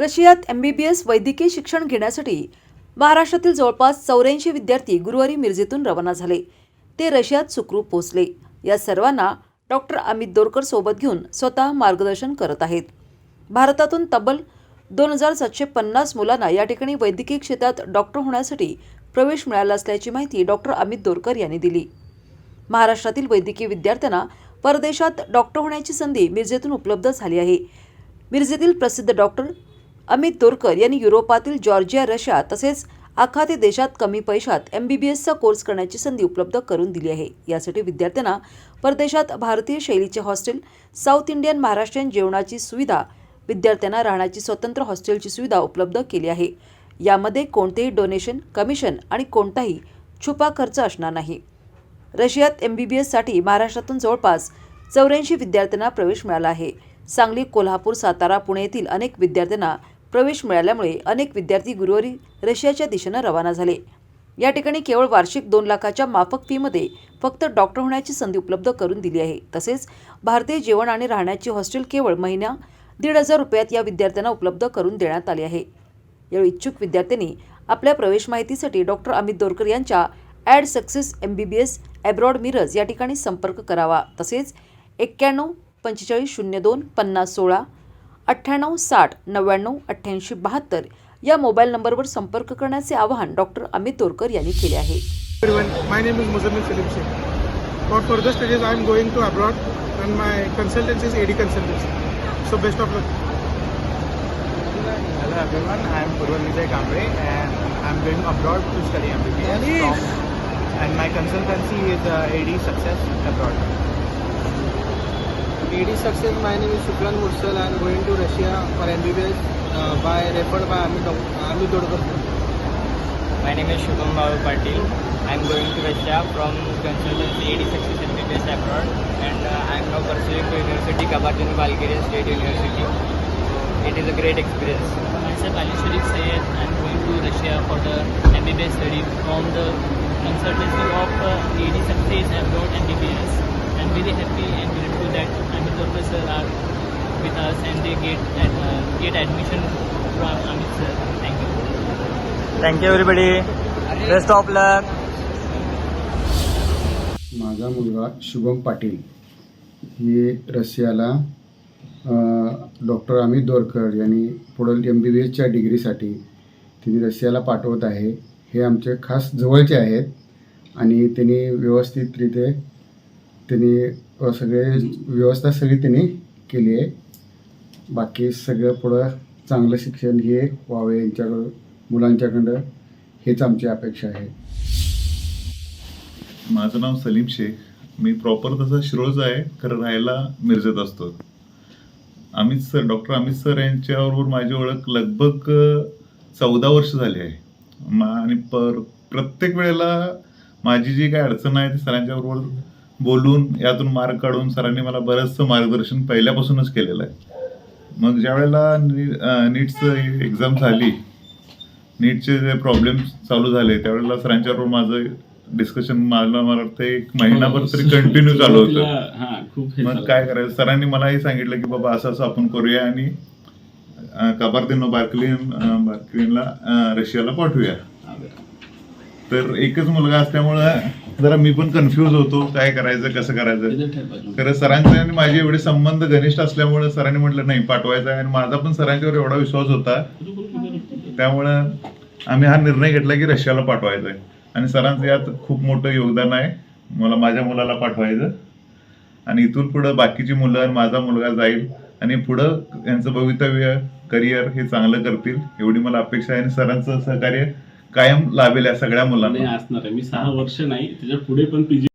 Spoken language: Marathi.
रशियात एम बी बी एस वैद्यकीय शिक्षण घेण्यासाठी महाराष्ट्रातील जवळपास चौऱ्याऐंशी विद्यार्थी गुरुवारी मिरजेतून रवाना झाले. ते रशियात सुखरूप पोहोचले. या सर्वांना डॉक्टर अमित दोरकर सोबत घेऊन स्वतः मार्गदर्शन करत आहेत. भारतातून तब्बल दोन हजार सातशे पन्नास मुलांना या ठिकाणी वैद्यकीय क्षेत्रात डॉक्टर होण्यासाठी प्रवेश मिळाला असल्याची माहिती डॉक्टर अमित दोरकर यांनी दिली. महाराष्ट्रातील वैद्यकीय विद्यार्थ्यांना परदेशात डॉक्टर होण्याची संधी मिरजेतून उपलब्ध झाली आहे. मिरजेतील प्रसिद्ध डॉक्टर अमित तोरकर यांनी युरोपातील जॉर्जिया रशिया तसेच आखाती देशात कमी पैशात एम बी बी एसचा कोर्स करण्याची संधी उपलब्ध करून दिली आहे. यासाठी विद्यार्थ्यांना परदेशात भारतीय शैलीचे हॉस्टेल साऊथ इंडियन महाराष्ट्रीयन जेवणाची सुविधा विद्यार्थ्यांना राहण्याची स्वतंत्र हॉस्टेलची सुविधा उपलब्ध केली आहे. यामध्ये कोणतेही डोनेशन कमिशन आणि कोणताही छुपा खर्च असणार नाही. रशियात एम बी बी एससाठी महाराष्ट्रातून जवळपास चौऱ्याऐंशी विद्यार्थ्यांना प्रवेश मिळाला आहे. सांगली कोल्हापूर सातारा पुणे येथील अनेक विद्यार्थ्यांना प्रवेश मिळाल्यामुळे अनेक विद्यार्थी गुरुवारी रशियाच्या दिशेनं रवाना झाले. या ठिकाणी केवळ वार्षिक दोन लाखाच्या माफक फीमध्ये फक्त डॉक्टर होण्याची संधी उपलब्ध करून दिली आहे. तसेच भारतीय जेवण आणि राहण्याची हॉस्टेल केवळ महिना दीड हजार रुपयात या विद्यार्थ्यांना उपलब्ध करून देण्यात आले आहे. यावेळी इच्छुक विद्यार्थ्यांनी आपल्या प्रवेश माहितीसाठी डॉक्टर अमित दोरकर यांच्या AD success M B B S abroad Miraj या ठिकाणी संपर्क करावा. तसेच एक्क्याण्णव पंचेचाळीस शून्य दोन पन्नास सोळा अठ्ठ्याण्णव साठ नव्याण्णव अठ्ठ्याऐंशी बहात्तर या मोबाईल नंबरवर संपर्क करण्याचे आवाहन डॉक्टर अमित तोरकर यांनी केले आहे. My name is Muzammil Philip going to abroad and my consultancy is AD consultancy so best of I'm Purva Vijay Kamble and I'm going abroad to and my consultancy is AD success abroad AD Success, my name is Shukran Mursal. I am going to Russia for MBBS uh, by referred by Amit, Amit Dodkar. My name is Shubham Babu Patil. I'm going to Russia from consultancy AD Success MBBS abroad and uh, I'm now pursuing to University Kabardino Bulgarian State University. It is a great experience. Myself Ali Sharif Sayed. I'm going to Russia for the MBBS study from the consultancy of uh, AD Success Abroad MBBS. I'm very happy and grateful that Amit Dorkar sir are with us and they get uh, get admission from Amit sir. Thank you. Thank you everybody. Best of luck. माझा मुलगा शुभम पाटील हे रशियाला डॉक्टर अमित दोरकर यांनी पुढील एम बी बी एसच्या डिग्रीसाठी त्यांनी रशियाला पाठवत आहे हे आमचे खास जवळचे आहेत आणि त्यांनी व्यवस्थितरित्या त्यांनी सगळे व्यवस्था सगळी त्यांनी केली आहे. बाकी सगळं पुढं चांगलं शिक्षण हे व्हावे यांच्याकडं मुलांच्याकडं हेच आमची अपेक्षा आहे. माझं नाव सलीम शेख. मी प्रॉपर तसं शिरोळचा आहे खरं राहायला मिरजेत असतो. Amit sir doctor Amit sir यांच्याबरोबर माझी ओळख लगभग चौदा वर्ष झाली आहे. मा आणि पर प्रत्येक वेळेला माझी जी काही अडचण आहे ती सरांच्याबरोबर बोलून यातून मार्ग काढून सरांनी मला बरंचसं मार्गदर्शन पहिल्यापासूनच केलेलं आहे. मग ज्या वेळेला नी नीटचं एक्झाम झाली नीटचे जे प्रॉब्लेम चालू झाले त्यावेळेला सरांच्याबरोबर माझं डिस्कशन मला मला वाटतं एक महिनाभर तरी कंटिन्यू चालू होतं. हा खूप हे मग. काय करायचं? सरांनी मलाही सांगितलं की बाबा असं असं आपण करूया आणि कबार्दिनो बार्कलिन बार्कलिनला रशियाला पाठवूया. तर एकच मुलगा असल्यामुळं जरा मी पण कन्फ्यूज होतो काय करायचं कसं करायचं. खरं सरांचे आणि माझे एवढे संबंध घनिष्ठ असल्यामुळे सरांनी म्हटलं नाही पाठवायचं आणि माझा पण सरांच्यावर एवढा विश्वास होता. त्यामुळं आम्ही हा निर्णय घेतला की रशियाला पाठवायचं आहे आणि सरांचं यात खूप मोठं योगदान आहे. मला माझ्या मुलाला पाठवायचं. आणि इथून पुढं बाकीची मुलं आणि माझा मुलगा जाईल. आणि पुढं यांचं भवितव्य करिअर हे चांगलं करतील एवढी मला अपेक्षा आहे. आणि सरांचं सहकार्य कायम लाभेल या सगळ्या मुलांना. असणार आहे. मी सहा वर्ष नाही त्याच्या पुढे पण पीजी